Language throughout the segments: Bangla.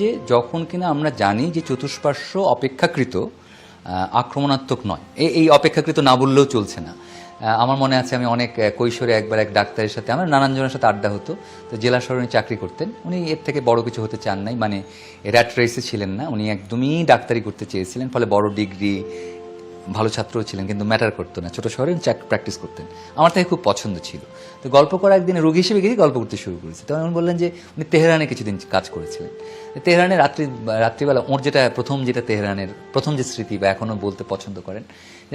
যে যখন কিনা আমরা জানি যে চতুষ্পার্শ্ব অপেক্ষাকৃত আক্রমণাত্মক নয়। এই অপেক্ষাকৃত না বললেও চলছে না। আমার মনে আছে আমি অনেক কৈশোরে একবার এক ডাক্তারের সাথে, আমার নানানজনের সাথে আড্ডা হতো। তো জেলা শহরে চাকরি করতেন। উনি এর থেকে বড় কিছু হতে চান নাই। মানে র্যাট রেসে ছিলেন না। উনি একদমই ডাক্তারি করতে চেয়েছিলেন। ফলে বড় ডিগ্রি ভালো ছাত্রও ছিলেন, কিন্তু ম্যাটার করতো না। ছোট শহরে প্র্যাকটিস করতেন। আমার তাকে খুব পছন্দ ছিল। তো গল্প করা একদিন রোগী হিসেবে গিয়ে গল্প করতে শুরু করেছে। তখন উনি বললেন যে, উনি তেহরানে কিছুদিন কাজ করেছিলেন। তেহরানে রাত্রি, রাত্রিবেলা ওর যেটা প্রথম যেটা তেহরানের, প্রথম যে স্মৃতি বা এখনও বলতে পছন্দ করেন,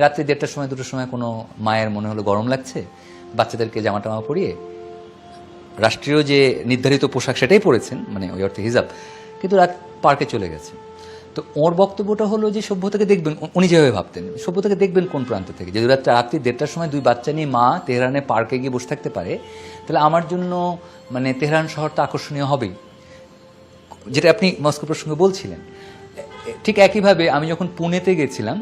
রাত্রি দেড়টার সময়, দুটোর সময় কোনো মায়ের মনে হলো গরম লাগছে? বাচ্চাদেরকে জামা টামা পরিয়ে রাষ্ট্রীয় যে নির্ধারিত পোশাক সেটাই পরেছেন মানে ওই অর্থে হিজাব, কিন্তু রাত পার্কে চলে গেছে। তো ওর বক্তব্যটা হলো যে সভ্যতাকে দেখবেন উনি যেভাবে ভাবতেন, সভ্যতাকে দেখবেন কোন প্রান্ত থেকে? যদি রাত্রে রাত্রি দেড়টার সময় দুই বাচ্চা নিয়ে মা তেহরানে পার্কে গিয়ে বসে থাকতে পারে, তাহলে আমার জন্য মানে তেহরান শহরটা আকর্ষণীয় হবেই। যেটা আপনি মস্কো প্রসঙ্গে বলছিলেন। ঠিক একইভাবে আমি যখন পুনেতে গেছিলাম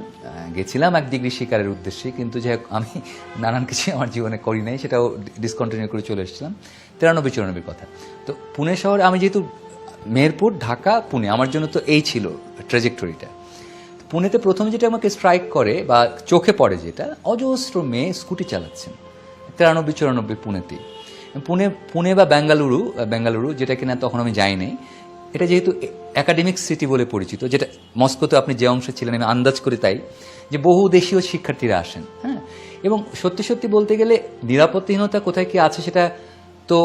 গেছিলাম এক ডিগ্রি শিকারের উদ্দেশ্যে, কিন্তু হোক, আমি নানান কিছু আমার জীবনে করি নাই, সেটাও ডিসকন্টিনিউ করে চলে এসেছিলাম। তিরানব্বই চুরানব্বই কথা। তো পুনে শহরে আমি যেহেতু মেহেরপুর ঢাকা, পুনে। আমার জন্য তো এই ছিল ট্রেজেক্টরিটা পুনেতে প্রথম যেটা আমাকে স্ট্রাইক করে বা চোখে পড়ে যেটা, অজস্র মেয়ে স্কুটি চালাচ্ছেন। তিরানব্বই, চুরানব্বই পুনেতেই পুনে পুনে বা বেঙ্গালুরু বেঙ্গালুরু যেটা কিনা তখন আমি যাই নাই এটা যেহেতু একাডেমিক সিটি বলে পরিচিত, যেটা মস্কোতে আপনি যে অংশে ছিলেন, আমি আন্দাজ করি তাই, যে বহু দেশীয় শিক্ষার্থীরা আসেন হ্যাঁ? এবং সত্যি সত্যি বলতে গেলে নিরাপত্তাহীনতা কোথায় কি আছে সেটা তো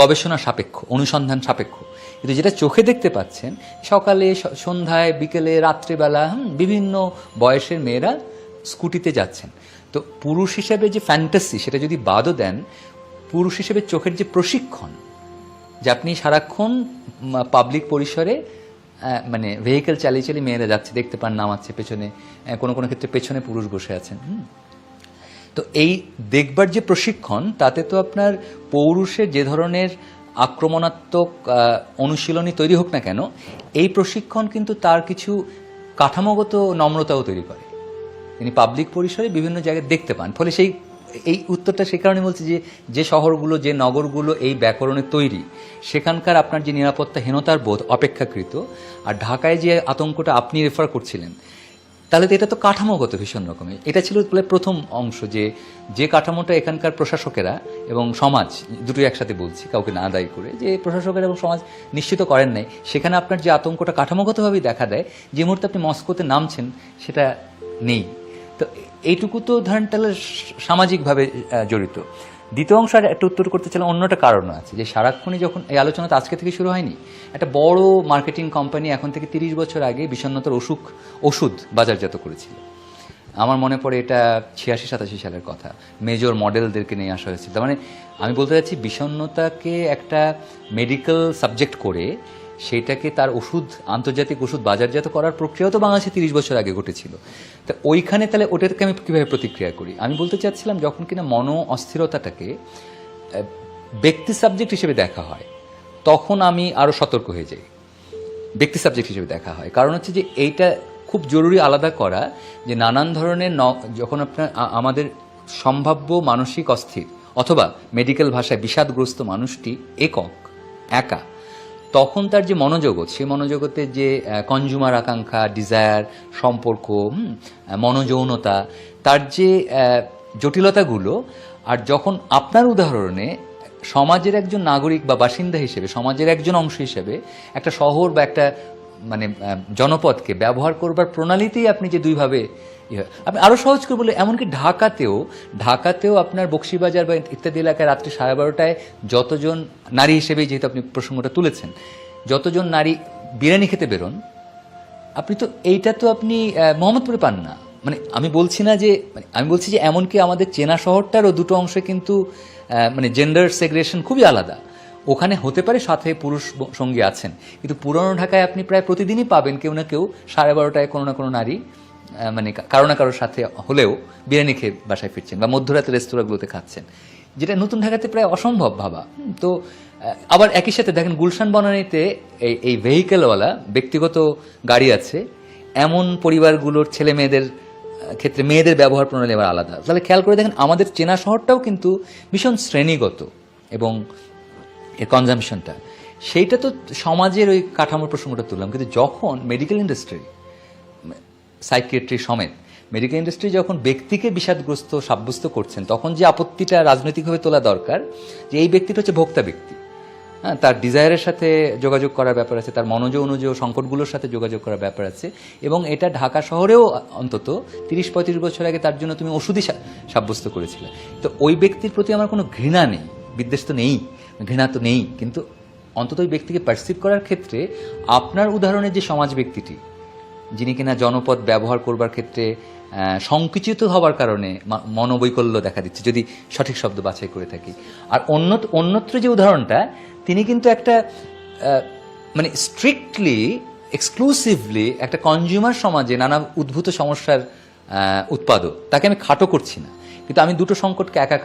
গবেষণা সাপেক্ষ, অনুসন্ধান সাপেক্ষ কিন্তু যেটা চোখে দেখতে পাচ্ছেন, সকালে সন্ধ্যায়, বিকেলে, রাত্রিবেলা বিভিন্ন বয়সের মেয়েরা স্কুটিতে যাচ্ছেন তো পুরুষ হিসেবে যে ফ্যান্টাসি সেটা যদি বাদও দেন, পুরুষ হিসেবে চোখের যে প্রশিক্ষণ, যে আপনি সারাক্ষণ পাবলিক পরিসরে মানে ভেহিকেল চালিয়ে চালিয়ে মেয়েরা যাচ্ছে, দেখতে পান, নামাচ্ছে, পেছনে কোনো কোনো ক্ষেত্রে পেছনে পুরুষ বসে আছেন, হুম। তো এই দেখবার যে প্রশিক্ষণ, তাতে তো আপনার পৌরুষের যে ধরনের আক্রমণাত্মক অনুশীলনী তৈরি হোক না কেন, এই প্রশিক্ষণ কিন্তু তার কিছু কাঠামোগত নম্রতাও তৈরি করে। তিনি পাবলিক পরিসরে বিভিন্ন জায়গায় দেখতে পান। ফলে সেই, এই উত্তরটা সে কারণে বলছি যে যে শহরগুলো, যে নগরগুলো এই ব্যাকরণে তৈরি, সেখানকার আপনার যে নিরাপত্তাহীনতার বোধ অপেক্ষাকৃত, আর ঢাকায় যে আতঙ্কটা আপনি রেফার করছিলেন তাহলে তো এটা তো কাঠামোগত ভীষণ রকমের এটা ছিল প্রথম অংশ যে যে কাঠামোটা এখানকার প্রশাসকেরা এবং সমাজ, দুটোই একসাথে বলছি, কাউকে না দায়ী করে, যে প্রশাসকেরা এবং সমাজ নিশ্চিত করেন নাই, সেখানে আপনার যে আতঙ্কটা কাঠামোগতভাবেই দেখা দেয়, যে মুহূর্তে আপনি মস্কোতে নামছেন, সেটা নেই। তো এইটুকু তো ধরেন তাহলে সামাজিকভাবে জড়িত। দ্বিতীয় অংশ আর একটা উত্তর করতে চাইলাম অন্য একটা কারণ আছে। যে সারাক্ষণই যখন এই আলোচনা তো আজকে থেকে শুরু হয়নি, একটা বড় মার্কেটিং কোম্পানি এখন থেকে তিরিশ বছর আগে বিষণ্ণতার অসুখ, ওষুধ বাজারজাত করেছিল। আমার মনে পড়ে এটা ছিয়াশি, সাতাশি সালের কথা। মেজর মডেলদেরকে নিয়ে আসা হয়েছিল। তার মানে আমি বলতে চাচ্ছি, বিষণ্ণতাকে একটা মেডিকেল সাবজেক্ট করে সেইটাকে তার ওষুধ, আন্তর্জাতিক ওষুধ বাজারজাত করার প্রক্রিয়াও তো বাংলাদেশে তিরিশ বছর আগে ঘটেছিল। তা ওইখানে তাহলে ওটাকে আমি কীভাবে প্রতিক্রিয়া করি? আমি বলতে চাচ্ছিলাম যখন কিনা মন অস্থিরতাটাকে ব্যক্তি সাবজেক্ট হিসেবে দেখা হয়, তখন আমি আরও সতর্ক হয়ে যাই। ব্যক্তি সাবজেক্ট হিসেবে দেখা হয়। কারণ হচ্ছে যে এইটা খুব জরুরি আলাদা করা যে নানান ধরনের যখন আপনার আমাদের সম্ভাব্য মানসিক অস্থির অথবা মেডিকেল ভাষায় বিষাদগ্রস্ত মানুষটি একক, একা তখন তার যে মনোজগৎ সেই মনোজগতের যে কনজুমার আকাঙ্ক্ষা ডিজায়ার সম্পর্ক মনোযৌনতা, তার যে জটিলতাগুলো, আর যখন আপনার উদাহরণে সমাজের একজন নাগরিক বা বাসিন্দা হিসেবে, সমাজের একজন অংশ হিসেবে একটা শহর বা একটা মানে জনপদকে ব্যবহার করবার প্রণালীতেই আপনি যে দুইভাবে ইয়ে। আপনি আরও সহজ করে বলে, এমনকি ঢাকাতেও ঢাকাতেও আপনার বক্সিবাজার বা ইত্যাদি এলাকায় রাত্রি সাড়ে বারোটায় যতজন নারী হিসেবেই যেহেতু আপনি প্রসঙ্গটা তুলেছেন, যতজন নারী বিরিয়ানি খেতে বেরোন, আপনি তো এইটা তো আপনি মোহাম্মদপুরে পান না মানে আমি বলছি না যে মানে আমি বলছি যে এমনকি আমাদের চেনা শহরটারও দুটো অংশে কিন্তু মানে জেন্ডার সেগ্রেশন খুবই আলাদা ওখানে হতে পারে সাথে পুরুষ সঙ্গী আছেন, কিন্তু পুরনো ঢাকায় আপনি প্রায় প্রতিদিনই পাবেন কেউ না কেউ সাড়ে বারোটায় কোনো না কোনো নারী মানে কারও না কারোর সাথে হলেও বিরিয়ানি খেয়ে বাসায় ফিরছেন বা মধ্যরাতে রেস্তোরাঁগুলোতে খাচ্ছেন, যেটা নতুন ঢাকাতে প্রায় অসম্ভব ভাবা। তো আবার একই সাথে দেখেন গুলশান বনানীতে এই এই ভেহিকেলওয়ালা ব্যক্তিগত গাড়ি আছে, এমন পরিবারগুলোর ছেলে মেয়েদের ক্ষেত্রে মেয়েদের ব্যবহার প্রণালী আবার আলাদা। তাহলে খেয়াল করে দেখেন আমাদের চেনা শহরটাও কিন্তু ভীষণ শ্রেণীগত এবং এর কনজামশনটা সেইটা তো সমাজের ওই কাঠামোর প্রসঙ্গটা তুললাম, কিন্তু যখন মেডিকেল ইন্ডাস্ট্রি সাইকিয়াট্রি সমেত মেডিকেল ইন্ডাস্ট্রি যখন ব্যক্তিকে বিষাদগ্রস্ত, সাব্যস্ত করছেন, তখন যে আপত্তিটা রাজনৈতিকভাবে তোলা দরকার, যে এই ব্যক্তিটা হচ্ছে ভোক্তা ব্যক্তি। হ্যাঁ তার ডিজায়ারের সাথে যোগাযোগ করার ব্যাপার আছে, তার মনোজ অনুজ সংকটগুলোর সাথে যোগাযোগ করার ব্যাপার আছে, এবং এটা ঢাকা শহরেও অন্তত তিরিশ পঁয়ত্রিশ বছর আগে তার জন্য তুমি ওষুধই সাব্যস্ত করেছিলে। তো ওই ব্যক্তির প্রতি আমার কোনো ঘৃণা নেই, বিদ্বেষ তো নেই, ঘৃণা তো নেই, কিন্তু অন্তত ওই ব্যক্তিকে পার্সিভ করার ক্ষেত্রে আপনার উদাহরণের যে সমাজ ব্যক্তিটি যিনি কিনা জনপদ ব্যবহার করবার ক্ষেত্রে সংকুচিত হবার কারণে মনোবৈকল্য দেখা দিচ্ছে, যদি সঠিক শব্দ বাছাই করে থাকি। আর অন্য, অন্যত্র যে উদাহরণটা, তিনি কিন্তু একটা মানে স্ট্রিক্টলি এক্সক্লুসিভলি একটা কনজিউমার সমাজে নানা উদ্ভূত সমস্যার উৎপাদক। তাকে আমি খাটো করছি না। কিন্তু আমি দুটো সংকটকে একাকার